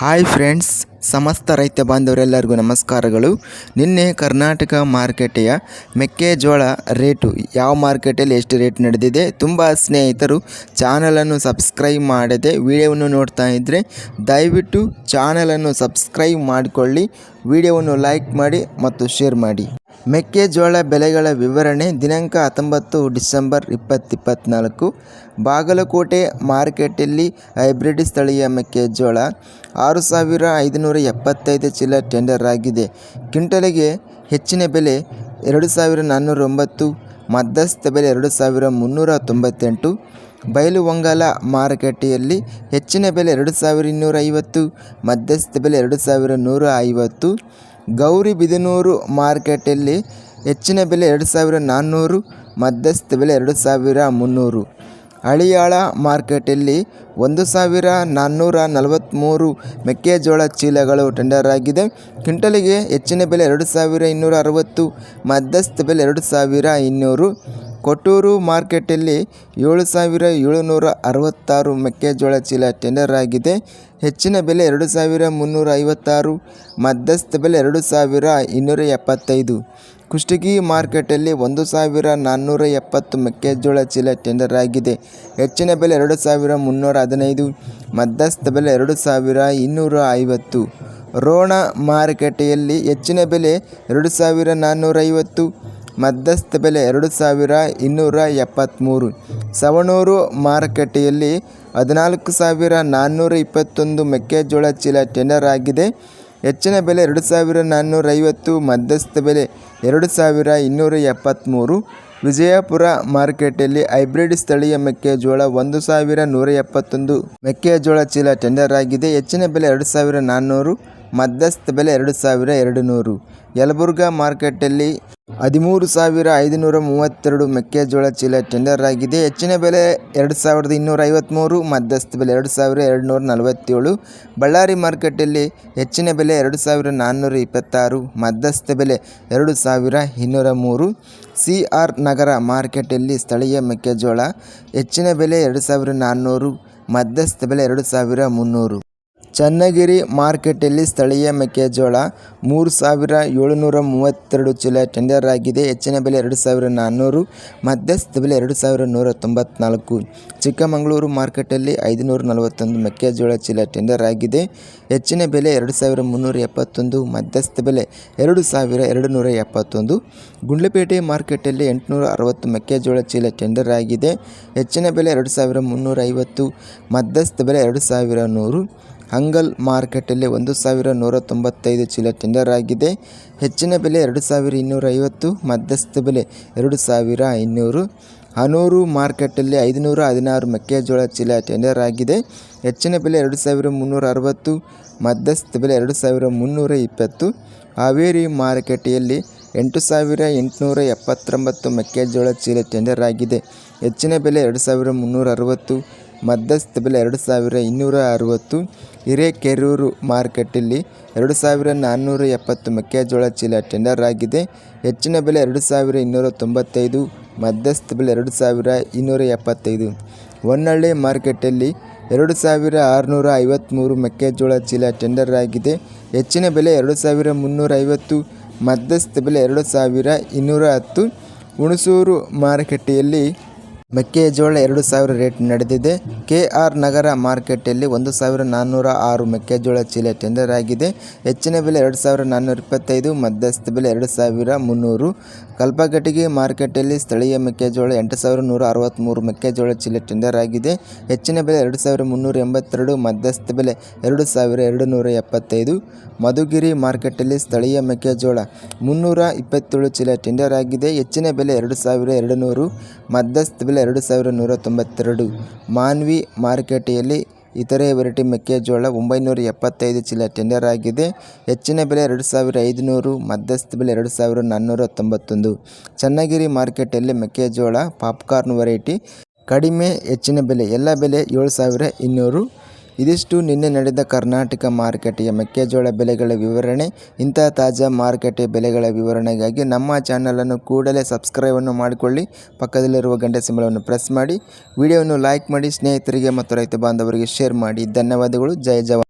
Hi friends ಸಮಸ್ತ ರೈತ ಬಾಂಧವರೆಲ್ಲರಿಗೂ ನಮಸ್ಕಾರಗಳು. ನಿನ್ನೆ ಕರ್ನಾಟಕ ಮಾರುಕಟ್ಟೆಯ ಮೆಕ್ಕೆಜೋಳ ರೇಟು, ಯಾವ ಮಾರ್ಕೆಟಲ್ಲಿ ಎಷ್ಟು ರೇಟ್ ನಡೆದಿದೆ, ತುಂಬ ಸ್ನೇಹಿತರು ಚಾನಲನ್ನು ಸಬ್ಸ್ಕ್ರೈಬ್ ಮಾಡದೆ ವಿಡಿಯೋವನ್ನು ನೋಡ್ತಾ ಇದ್ದರೆ ದಯವಿಟ್ಟು ಚಾನಲನ್ನು ಸಬ್ಸ್ಕ್ರೈಬ್ ಮಾಡಿಕೊಳ್ಳಿ, ವಿಡಿಯೋವನ್ನು ಲೈಕ್ ಮಾಡಿ ಮತ್ತು ಶೇರ್ ಮಾಡಿ. ಮೆಕ್ಕೆಜೋಳ ಬೆಲೆಗಳ ವಿವರಣೆ ದಿನಾಂಕ ಹತ್ತೊಂಬತ್ತು ಡಿಸೆಂಬರ್ ಇಪ್ಪತ್ತಿಪ್ಪತ್ತ್ನಾಲ್ಕು ಬಾಗಲಕೋಟೆ ಮಾರ್ಕೆಟಲ್ಲಿ ಹೈಬ್ರಿಡ್ ಸ್ಥಳೀಯ ಮೆಕ್ಕೆಜೋಳ ಆರು ಸಾವಿರ ಐದುನೂರ ಎಪ್ಪತ್ತೈದು ಚೀಲ ಟೆಂಡರ್ ಆಗಿದೆ. ಕ್ವಿಂಟಲಿಗೆ ಹೆಚ್ಚಿನ ಬೆಲೆ ಎರಡು ಸಾವಿರ ನಾನ್ನೂರ ಒಂಬತ್ತು ಮಧ್ಯಸ್ಥ ಬೆಲೆ ಎರಡು ಸಾವಿರ ಮುನ್ನೂರ ತೊಂಬತ್ತೆಂಟು ಬೈಲುಹೊಂಗಲ ಮಾರುಕಟ್ಟೆಯಲ್ಲಿ ಹೆಚ್ಚಿನ ಬೆಲೆ ಎರಡು ಸಾವಿರ ಇನ್ನೂರ ಐವತ್ತು ಮಧ್ಯಸ್ಥ ಬೆಲೆ ಎರಡು ಸಾವಿರ ನೂರ ಐವತ್ತು ಗೌರಿಬಿದನೂರು ಮಾರ್ಕೆಟಲ್ಲಿ ಹೆಚ್ಚಿನ ಬೆಲೆ ಎರಡು ಸಾವಿರ ನಾನ್ನೂರು, ಮಧ್ಯಸ್ಥ ಬೆಲೆ ಎರಡು ಸಾವಿರ ಮುನ್ನೂರು. ಹಳಿಯಾಳ ಮಾರ್ಕೆಟಲ್ಲಿ ಒಂದು ಸಾವಿರ ನಾನ್ನೂರ ನಲವತ್ತ್ಮೂರು ಮೆಕ್ಕೆಜೋಳ ಚೀಲಗಳು ಟೆಂಡರ್ ಆಗಿದೆ. ಕ್ವಿಂಟಲಿಗೆ ಹೆಚ್ಚಿನ ಬೆಲೆ ಎರಡು ಸಾವಿರ ಇನ್ನೂರ ಅರವತ್ತು, ಮಧ್ಯಸ್ಥ ಬೆಲೆ ಎರಡು ಸಾವಿರ ಇನ್ನೂರು. ಕೊಟ್ಟೂರು ಮಾರ್ಕೆಟಲ್ಲಿ ಏಳು ಸಾವಿರ ಏಳುನೂರ ಅರವತ್ತಾರು ಮೆಕ್ಕೆಜೋಳ ಚೀಲ ಟೆಂಡರ್ ಆಗಿದೆ. ಹೆಚ್ಚಿನ ಬೆಲೆ ಎರಡು ಸಾವಿರ ಮುನ್ನೂರ ಐವತ್ತಾರು, ಮಧ್ಯಸ್ಥ ಬೆಲೆ ಎರಡು ಸಾವಿರ ಇನ್ನೂರ ಎಪ್ಪತ್ತೈದು. ಕುಷ್ಟಗಿ ಮಾರ್ಕೆಟಲ್ಲಿ ಒಂದು ಸಾವಿರ ನಾನ್ನೂರ ಎಪ್ಪತ್ತು ಮೆಕ್ಕೆಜೋಳ ಚೀಲ ಟೆಂಡರ್ ಆಗಿದೆ. ಹೆಚ್ಚಿನ ಬೆಲೆ ಎರಡು ಸಾವಿರ ಮುನ್ನೂರ ಹದಿನೈದು, ಮಧ್ಯಸ್ಥ ಬೆಲೆ ಎರಡು ಸಾವಿರ ಇನ್ನೂರ ಐವತ್ತು. ರೋಣ ಮಾರುಕಟ್ಟೆಯಲ್ಲಿ ಹೆಚ್ಚಿನ ಬೆಲೆ ಎರಡು ಸಾವಿರ ನಾನ್ನೂರ ಐವತ್ತು ಮಧ್ಯಸ್ಥ ಬೆಲೆ ಎರಡು ಸಾವಿರ ಇನ್ನೂರ ಎಪ್ಪತ್ತ್ಮೂರು ಸವಣೂರು ಮಾರುಕಟ್ಟೆಯಲ್ಲಿ ಹದಿನಾಲ್ಕು ಸಾವಿರ ನಾನ್ನೂರ ಇಪ್ಪತ್ತೊಂದು ಮೆಕ್ಕೆಜೋಳ ಚೀಲ ಟೆಂಡರ್ ಆಗಿದೆ. ಹೆಚ್ಚಿನ ಬೆಲೆ ಎರಡು ಸಾವಿರ ನಾನ್ನೂರ ಐವತ್ತು, ಮಧ್ಯಸ್ಥ ಬೆಲೆ ಎರಡು ಸಾವಿರ ಇನ್ನೂರ ಎಪ್ಪತ್ತ್ಮೂರು ವಿಜಯಪುರ ಮಾರುಕಟ್ಟೆಯಲ್ಲಿ ಹೈಬ್ರಿಡ್ ಸ್ಥಳೀಯ ಮೆಕ್ಕೆಜೋಳ ಒಂದು ಸಾವಿರ ನೂರ ಎಪ್ಪತ್ತೊಂದು ಮೆಕ್ಕೆಜೋಳ ಚೀಲ ಟೆಂಡರ್ ಆಗಿದೆ. ಹೆಚ್ಚಿನ ಬೆಲೆ ಎರಡು ಸಾವಿರ ನಾನ್ನೂರು. ಮಧ್ಯಸ್ಥ ಬೆಲೆ ಎರಡು ಸಾವಿರ ಎರಡು ನೂರು. ಯಲಬುರ್ಗಾ ಮಾರ್ಕೆಟಲ್ಲಿ ಹದಿಮೂರು ಸಾವಿರ ಐದುನೂರ ಮೂವತ್ತೆರಡು ಮೆಕ್ಕೆಜೋಳ ಚೀಲ ಟೆಂಡರ್ ಆಗಿದೆ. ಹೆಚ್ಚಿನ ಬೆಲೆ ಎರಡು ಸಾವಿರದ ಇನ್ನೂರ ಐವತ್ತ್ಮೂರು ಮಧ್ಯಸ್ಥ ಬೆಲೆ ಎರಡು ಸಾವಿರ ಎರಡು ನೂರ ನಲವತ್ತೇಳು. ಬಳ್ಳಾರಿ ಮಾರ್ಕೆಟಲ್ಲಿ ಹೆಚ್ಚಿನ ಬೆಲೆ ಎರಡು ಸಾವಿರ ನಾನ್ನೂರ ಇಪ್ಪತ್ತಾರು, ಮಧ್ಯಸ್ಥ ಬೆಲೆ ಎರಡು ಸಾವಿರ ಇನ್ನೂರ ಮೂರು. ಸಿ ಆರ್ ನಗರ ಮಾರ್ಕೆಟಲ್ಲಿ ಸ್ಥಳೀಯ ಮೆಕ್ಕೆಜೋಳ ಹೆಚ್ಚಿನ ಬೆಲೆ ಎರಡು ಸಾವಿರ ನಾನ್ನೂರು, ಮಧ್ಯಸ್ಥ ಬೆಲೆ ಎರಡು ಸಾವಿರ ಮುನ್ನೂರು. ಚನ್ನಗಿರಿ ಮಾರ್ಕೆಟಲ್ಲಿ ಸ್ಥಳೀಯ ಮೆಕ್ಕೆಜೋಳ ಮೂರು ಸಾವಿರ ಏಳುನೂರ ಮೂವತ್ತೆರಡು ಚೀಲ ಟೆಂಡರ್ ಆಗಿದೆ. ಹೆಚ್ಚಿನ ಬೆಲೆ ಎರಡು ಸಾವಿರ ನಾನ್ನೂರು, ಮಧ್ಯಸ್ಥ ಬೆಲೆ ಎರಡು ಸಾವಿರ ನೂರ ತೊಂಬತ್ನಾಲ್ಕು. ಚಿಕ್ಕಮಗಳೂರು ಮಾರ್ಕೆಟಲ್ಲಿ ಐದುನೂರ ನಲವತ್ತೊಂದು ಮೆಕ್ಕೆಜೋಳ ಚೀಲ ಟೆಂಡರ್ ಆಗಿದೆ. ಹೆಚ್ಚಿನ ಬೆಲೆ ಎರಡು ಸಾವಿರ ಮುನ್ನೂರ ಎಪ್ಪತ್ತೊಂದು, ಮಧ್ಯಸ್ಥ ಬೆಲೆ ಎರಡು ಸಾವಿರ ಎರಡು ನೂರ ಎಪ್ಪತ್ತೊಂದು. ಗುಂಡ್ಲಪೇಟೆ ಮಾರ್ಕೆಟಲ್ಲಿ ಎಂಟುನೂರ ಅರವತ್ತು ಮೆಕ್ಕೆಜೋಳ ಚೀಲ ಟೆಂಡರ್ ಆಗಿದೆ. ಹೆಚ್ಚಿನ ಬೆಲೆ ಎರಡು ಸಾವಿರ ಮುನ್ನೂರ ಐವತ್ತು ಮಧ್ಯಸ್ಥ ಬೆಲೆ ಎರಡು ಸಾವಿರ ನೂರು. ಹಂಗಲ್ ಮಾರುಕಟ್ಟೆಯಲ್ಲಿ ಒಂದು ಸಾವಿರ ನೂರ ತೊಂಬತ್ತೈದು ಚೀಲ ಟೆಂಡರ್ ಆಗಿದೆ ಹೆಚ್ಚಿನ ಬೆಲೆ ಎರಡು ಸಾವಿರ ಇನ್ನೂರ ಐವತ್ತು, ಮಧ್ಯಸ್ಥ ಬೆಲೆ ಎರಡು ಸಾವಿರ ಇನ್ನೂರು. ಹನೂರು ಮಾರ್ಕೆಟಲ್ಲಿ ಐದುನೂರ ಹದಿನಾರು ಮೆಕ್ಕೆಜೋಳ ಚೀಲ ಟೆಂಡರ್ ಆಗಿದೆ ಹೆಚ್ಚಿನ ಬೆಲೆ ಎರಡು ಸಾವಿರ ಮುನ್ನೂರ ಅರವತ್ತು, ಮಧ್ಯಸ್ಥ ಬೆಲೆ ಎರಡು ಸಾವಿರ ಮುನ್ನೂರ ಇಪ್ಪತ್ತು. ಹಾವೇರಿ ಮಾರುಕಟ್ಟೆಯಲ್ಲಿ ಎಂಟು ಸಾವಿರ ಎಂಟುನೂರ ಎಪ್ಪತ್ತೊಂಬತ್ತು ಮೆಕ್ಕೆಜೋಳ ಚೀಲ ಟೆಂಡರ್ ಆಗಿದೆ ಹೆಚ್ಚಿನ ಬೆಲೆ ಎರಡು ಸಾವಿರ ಮುನ್ನೂರ ಅರವತ್ತು ಮಧ್ಯಸ್ಥ ಬೆಲೆ ಎರಡು ಸಾವಿರ ಇನ್ನೂರ ಅರುವತ್ತು, ಹಿರೇಕೆರೂರು ಮಾರುಕಟ್ಟೆಯಲ್ಲಿ ಎರಡು ಸಾವಿರ ನಾನ್ನೂರ ಎಪ್ಪತ್ತು ಮೆಕ್ಕೆಜೋಳ ಚೀಲ ಟೆಂಡರ್ ಆಗಿದೆ. ಹೆಚ್ಚಿನ ಬೆಲೆ ಎರಡು ಸಾವಿರ ಇನ್ನೂರ ತೊಂಬತ್ತೈದು, ಮಧ್ಯಸ್ಥ ಬೆಲೆ ಎರಡು ಸಾವಿರ ಇನ್ನೂರ ಎಪ್ಪತ್ತೈದು. ಹೊನ್ನಳ್ಳಿ ಮಾರ್ಕೆಟಲ್ಲಿ ಎರಡು ಸಾವಿರ ಆರುನೂರ ಐವತ್ತ್ಮೂರು ಮೆಕ್ಕೆಜೋಳ ಚೀಲ ಟೆಂಡರ್ ಆಗಿದೆ. ಹೆಚ್ಚಿನ ಬೆಲೆ ಎರಡು ಸಾವಿರ ಮುನ್ನೂರ ಐವತ್ತು, ಮಧ್ಯಸ್ಥ ಬೆಲೆ ಎರಡು ಸಾವಿರ ಇನ್ನೂರ ಹತ್ತು. ಹುಣಸೂರು ಮಾರುಕಟ್ಟೆಯಲ್ಲಿ ಮೆಕ್ಕೆಜೋಳ ಎರಡು ಸಾವಿರ ರೇಟ್ ನಡೆದಿದೆ. ಕೆಆರ್ ನಗರ ಮಾರ್ಕೆಟಲ್ಲಿ ಒಂದು ಸಾವಿರ ನಾನ್ನೂರ ಆರು ಮೆಕ್ಕೆಜೋಳ ಚೀಲ ಟೆಂಡರ್ ಆಗಿದೆ. ಹೆಚ್ಚಿನ ಬೆಲೆ ಎರಡು ಸಾವಿರ ನಾನ್ನೂರ ಇಪ್ಪತ್ತೈದು, ಮಧ್ಯಸ್ಥ ಬೆಲೆ ಎರಡು ಸಾವಿರ ಮುನ್ನೂರು. ಕಲ್ಪಗಟ್ಟಿಗೆ ಮಾರ್ಕೆಟಲ್ಲಿ ಸ್ಥಳೀಯ ಮೆಕ್ಕೆಜೋಳ ಎಂಟು ಸಾವಿರ ನೂರ ಅರವತ್ತ್ಮೂರು ಮೆಕ್ಕೆಜೋಳ ಚೀಲ ಟೆಂಡರ್ ಆಗಿದೆ. ಹೆಚ್ಚಿನ ಬೆಲೆ ಎರಡು ಸಾವಿರ ಮುನ್ನೂರ ಎಂಬತ್ತೆರಡು, ಮಧ್ಯಸ್ಥ ಬೆಲೆ ಎರಡು ಸಾವಿರ ಎರಡು ನೂರ ಎಪ್ಪತ್ತೈದು. ಮಧುಗಿರಿ ಮಾರ್ಕೆಟಲ್ಲಿ ಸ್ಥಳೀಯ ಮೆಕ್ಕೆಜೋಳ ಮುನ್ನೂರ ಇಪ್ಪತ್ತೇಳು ಚೀಲ ಟೆಂಡರ್ ಆಗಿದೆ. ಹೆಚ್ಚಿನ ಬೆಲೆ ಎರಡು ಸಾವಿರ ಎರಡು ನೂರು ಮಧ್ಯಸ್ಥ ಬೆಲೆ ಎರಡು ಸಾವಿರ ನೂರ ತೊಂಬತ್ತೆರಡು ಮಾನ್ವಿ ಮಾರುಕಟ್ಟೆಯಲ್ಲಿ ಇತರೆ ವೆರೈಟಿ ಮೆಕ್ಕೆಜೋಳ ಒಂಬೈನೂರ ಎಪ್ಪತ್ತೈದು ಚೀಲ ಟೆಂಡರ್ ಆಗಿದೆ. ಹೆಚ್ಚಿನ ಬೆಲೆ ಎರಡು ಸಾವಿರ ಐದುನೂರು, ಮಧ್ಯಸ್ಥ ಬೆಲೆ ಎರಡು ಸಾವಿರ ನಾನ್ನೂರ ತೊಂಬತ್ತೊಂದು. ಚನ್ನಗಿರಿ ಮಾರ್ಕೆಟಲ್ಲಿ ಮೆಕ್ಕೆಜೋಳ, ಪಾಪ್ಕಾರ್ನ್ ವೆರೈಟಿ. ಕಡಿಮೆ ಹೆಚ್ಚಿನ ಬೆಲೆ, ಎಲ್ಲ ಬೆಲೆ ಏಳು ಸಾವಿರ ಇನ್ನೂರು. ಇದಿಷ್ಟು ನಿನ್ನೆ ನಡೆದ ಕರ್ನಾಟಕ ಮಾರುಕಟ್ಟೆಯ ಮೆಕ್ಕೆಜೋಳ ಬೆಲೆಗಳ ವಿವರಣೆ. ಇಂತಹ ತಾಜಾ ಮಾರುಕಟ್ಟೆ ಬೆಲೆಗಳ ವಿವರಣೆಗಾಗಿ ನಮ್ಮ ಚಾನಲನ್ನು ಕೂಡಲೇ ಸಬ್ಸ್ಕ್ರೈಬನ್ನು ಮಾಡಿಕೊಳ್ಳಿ. ಪಕ್ಕದಲ್ಲಿರುವ ಗಂಟೆ ಸಿಂಬಲವನ್ನು ಪ್ರೆಸ್ ಮಾಡಿ. ವಿಡಿಯೋವನ್ನು ಲೈಕ್ ಮಾಡಿ ಸ್ನೇಹಿತರಿಗೆ ಮತ್ತು ರೈತ ಬಾಂಧವರಿಗೆ ಶೇರ್ ಮಾಡಿ. ಧನ್ಯವಾದಗಳು. ಜಯ ಜವಾನ್.